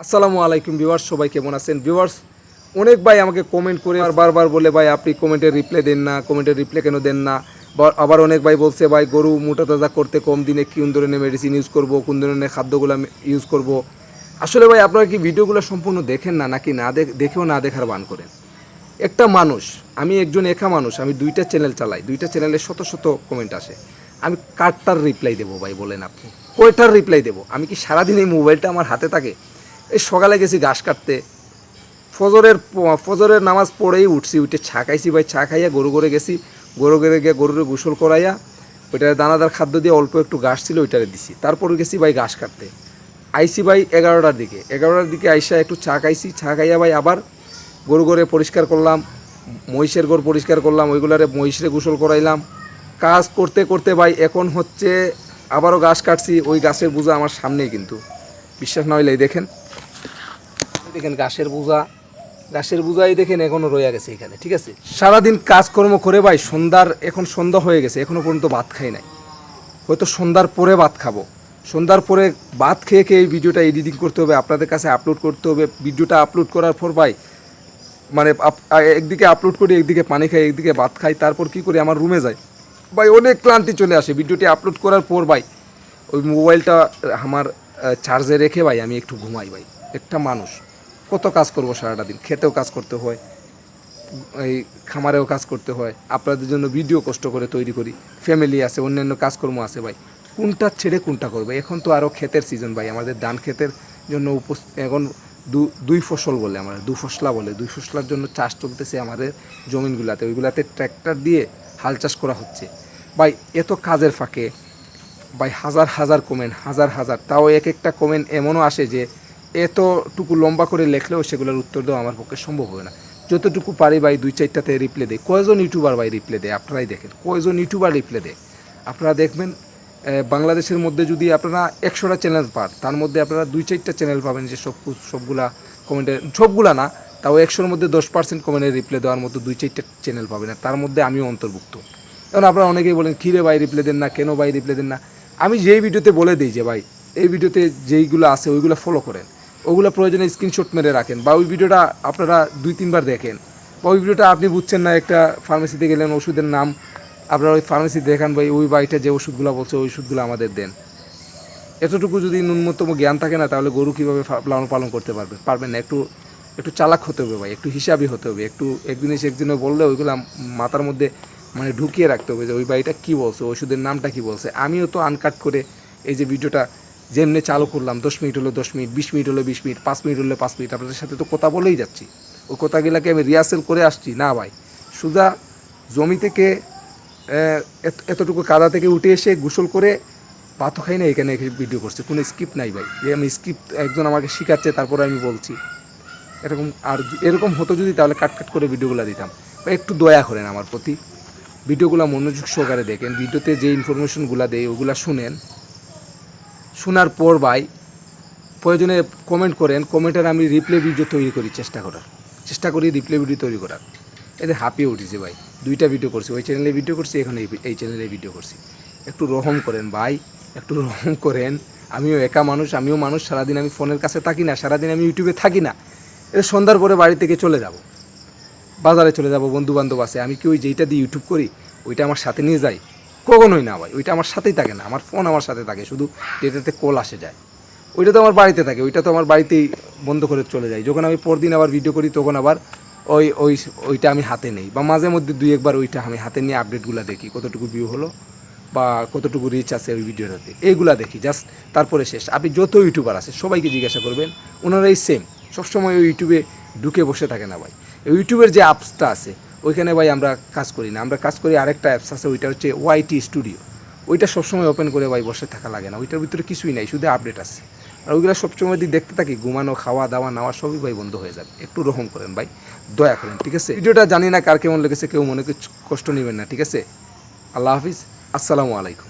আসসালামু আলাইকুম ভিউয়ার্স, সবাই কেমন আছেন? ভিউয়ার্স, অনেক ভাই আমাকে কমেন্ট করে আর বারবার বলে, ভাই, আপনি কমেন্টের রিপ্লাই দেন না কমেন্টের রিপ্লাই কেন দেন না? আবার অনেক ভাই বলছে, ভাই, গরু মোটা তাজা করতে কম দিনে কোন ধরনের মেডিসিন ইউজ করব, কোন ধরনের খাদ্যগুলো ইউজ করব? আসলে ভাই, আপনারা কি ভিডিওগুলো সম্পূর্ণ দেখেন না নাকি? না দেখ- দেখেও না দেখার বান করেন। একটা মানুষ, আমি একজন একা মানুষ, আমি দুইটা চ্যানেল চালাই, দুইটা চ্যানেলে শত শত কমেন্ট আসে। আমি কারটার রিপ্লাই দেবো ভাই, বলেন আপনি। কয়টার রিপ্লাই দেবো? আমি কি সারাদিন এই মোবাইলটা আমার হাতে থাকে? এই সকালে গেছি ঘাস কাটতে। ফজরের ফজরের নামাজ পড়েই উঠছি, উঠে ছা খাইছি ভাই ছা খাইয়া গরু করে গেছি। গরু করে গিয়ে গরুরে গোসল করাইয়া ওইটা দানাদার খাদ্য দিয়ে অল্প একটু ঘাস ছিল ওইটারে দিছি। তারপর গেছি ভাই ঘাস কাটতে। আইসি ভাই এগারোটার দিকে। এগারোটার দিকে আইসা একটু চা খাইছি। চা খাইয়া ভাই আবার গরু গরে পরিষ্কার করলাম, মহিষের গড় পরিষ্কার করলাম, ওইগুলারে মহিষরে গোসল করাইলাম। কাজ করতে করতে ভাই এখন হচ্ছে আবারও গাছ কাটছি, ওই গাছের বোঝা আমার সামনেই কিন্তু। বিশ্বাস না হইলে দেখেন। দেখেন গাছের বোঝা। গাছের বোঝাই দেখেন এখনও রয়ে গেছে এখানে, ঠিক আছে? সারাদিন কাজকর্ম করে ভাই, সন্ধ্যার এখন সন্ধ্যা হয়ে গেছে, এখনও পর্যন্ত ভাত খাই নাই। হয়তো সন্ধ্যার পরে ভাত খাব। সন্ধ্যার পরে ভাত খেয়ে খেয়ে এই ভিডিওটা এডিটিং করতে হবে, আপনাদের কাছে আপলোড করতে হবে। ভিডিওটা আপলোড করার পর ভাই মানে একদিকে আপলোড করি, একদিকে পানি খাই, একদিকে ভাত খাই, তারপর কি করি, আমার রুমে যাই। ভাই, অনেক ক্লান্তি চলে আসে, ভিডিওটি আপলোড করার পর ভাই, ওই মোবাইলটা আমার চার্জে রেখে ভাই, আমি একটু ঘুমাই ভাই, একটা মানুষ। কত কাজ করব সারাটা দিন? খেতেও কাজ করতে হয়, এই খামারেও কাজ করতে হয়, আপনাদের জন্য ভিডিও কষ্ট করে তৈরি করি ফ্যামিলি আছে, অন্যান্য কাজকর্ম আছে ভাই। কোনটা ছেড়ে কোনটা করবে? এখন তো আরও ক্ষেতের সিজন ভাই, আমাদের ধান ক্ষেতের জন্য এখন দুই ফসল বলে আমরা, দু ফসলা বলে। দুই ফসলার জন্য চাষ চলতেছে আমাদের জমিনগুলাতে, ওইগুলাতে ট্র্যাক্টর দিয়ে হাল চাষ করা হচ্ছে। ভাই, এত কাজের ফাঁকে, ভাই, হাজার হাজার কমেন্ট হাজার হাজার। তাও এক একটা কমেন্ট এমনও আসে যে এতটুকু লম্বা করে লেখলেও সেগুলোর উত্তর দেওয়া আমার পক্ষে সম্ভব হবে না। যতটুকু পারি ভাই, দুই চারটাতে রিপ্লে দেয় কয়জন ইউটিউবার ভাই রিপ্লে দেয়? আপনারাই দেখেন। কয়জন ইউটিউবার রিপ্লে দেয়? আপনারা দেখবেন বাংলাদেশের মধ্যে যদি আপনারা একশোটা চ্যানেল পান, তার মধ্যে আপনারা দুই চারটা চ্যানেল পাবেন যে সব সবগুলা কমেন্টে সবগুলা না, তাও একশোর মধ্যে দশ পার্সেন্ট কমেন্টের রিপ্লে দেওয়ার মতো দুই চারটা চ্যানেল পাবেন আর তার মধ্যে আমিও অন্তর্ভুক্ত। এখন আপনারা অনেকেই বলেন কিরে ভাই রিপ্লে দেন না? কেন ভাই রিপ্লে দেন না? আমি যেই ভিডিওতে বলে দিই যে, ভাই, এই ভিডিওতে যেইগুলো আছে, ওইগুলো ফলো করেন। ওগুলো প্রয়োজনে স্ক্রিনশট মেরে রাখেন বা ওই ভিডিওটা আপনারা দুই, তিনবার দেখেন। বা ওই ভিডিওটা আপনি বুঝছেন না, একটা ফার্মেসিতে গেলেন, ওষুধের নাম, আপনারা ওই ফার্মেসি দেখান ভাই, ওই বাড়িটা যে ওষুধগুলো বলছে, ওই ওষুধগুলো আমাদের দেন। এতটুকু যদি ন্যূনতম জ্ঞান থাকে না, তাহলে গরু কীভাবে লালন পালন করতে পারবে? পারবেন না, একটু একটু চালাক হতে হবে ভাই, একটু হিসাবই হতে হবে, একটু এক জিনিস এক দিনে বললে ওইগুলো মাথার মধ্যে মানে ঢুকিয়ে রাখতে হবে যে ওই বাড়িটা কী বলছে, ওষুধের নামটা কী বলছে। আমিও তো আনকাট করে এই যে ভিডিওটা যেমনি চালু করলাম, দশ মিনিট হলো দশ মিনিট, বিশ মিনিট হলো বিশ মিনিট, পাঁচ মিনিট হলো পাঁচ মিনিট, আপনাদের সাথে তো কথা বলেই যাচ্ছি। ওই কথাগুলোকে আমি রিহার্সেল করে আসছি। না ভাই, সুজা জমি থেকে এত- এতটুকু কাদা থেকে উঠে এসে গোসল করে ভাতও খাই না এখানে ভিডিও করছে। কোনো স্কিপ নাই ভাই। যে আমি স্কিপ একজন আমাকে শেখাচ্ছে, তারপরে আমি বলছি। এরকম আর এরকম হতো যদি তাহলে কাট কাট করে ভিডিওগুলো দিতাম। বা একটু দয়া করেন আমার প্রতি। ভিডিওগুলো মনোযোগ সহকারে দেখেন। ভিডিওতে যে ইনফরমেশনগুলো দেয়, ওগুলো শুনেন। শোনার পর ভাই প্রয়োজনে কমেন্ট করেন কমেন্টের আমি রিপ্লে ভিডিও তৈরি করি চেষ্টা করার। চেষ্টা করি রিপ্লে ভিডিও তৈরি করার। এতে হাঁপিয়ে উঠেছি ভাই। দুইটা ভিডিও করছি। ওই চ্যানেলে ভিডিও করছি, এখন এই চ্যানেলে ভিডিও করছি। একটু রহম করেন ভাই, একটু রহম করেন। আমিও একা মানুষ, আমিও মানুষ, সারাদিন আমি ফোনের কাছে থাকি না, সারাদিন আমি ইউটিউবে থাকি না। এটা সন্ধ্যার পরে বাড়ি থেকে চলে যাব। বাজারে চলে যাব বন্ধু বান্ধব আছে। আমি কি ওই যেইটা দিয়ে ইউটিউব করি, ওইটা আমার সাথে নিয়ে যাই কখনোই না ভাই, ওইটা আমার সাথেই থাকে না, আমার ফোন আমার সাথে থাকে, শুধু যেটাতে কল আসে যায়। ওইটা তো আমার বাড়িতে থাকে, ওইটা তো আমার বাড়িতেই বন্ধ করে চলে যায়। যখন আমি পরদিন আবার ভিডিও করি, তখন আবার ওই ওই, ওইটা আমি হাতে নেই। বা মাঝে মধ্যে দুই একবার ওইটা আমি হাতে নিয়ে আপডেটগুলো দেখি, কতটুকু ভিউ হলো বা কতটুকু রিচ আছে ওই ভিডিওটাতে এইগুলা দেখি জাস্ট তারপরে শেষ। আপনি যত ইউটিউবার আছে, সবাইকে জিজ্ঞাসা করবেন, ওনারাই সেম সবসময় ওই ইউটিউবে ঢুকে বসে থাকে না ভাই। ইউটিউবের যে অ্যাপসটা আছে ওইখানে ভাই আমরা কাজ করি না। আমরা কাজ করি আরেকটা অ্যাপস আছে, ওইটা হচ্ছে ওয়াইটি স্টুডিও ওইটা সবসময় ওপেন করে ভাই বসে থাকা লাগে না। ওইটার ভিতরে কিছুই নাই, শুধু আপডেট আছে। আর ওইগুলো সবসময় যদি দেখতে থাকি, ঘুমানো, খাওয়া, দাওয়া, নেওয়া, সবই ভাই বন্ধ হয়ে যাবে। একটু রহম করেন ভাই, দয়া করেন, ঠিক আছে? ভিডিওটা জানি না কার কেমন লেগেছে, কেউ মনে কষ্ট নেবেন না, ঠিক আছে? আল্লাহ হাফিজ, আসসালামু আলাইকুম।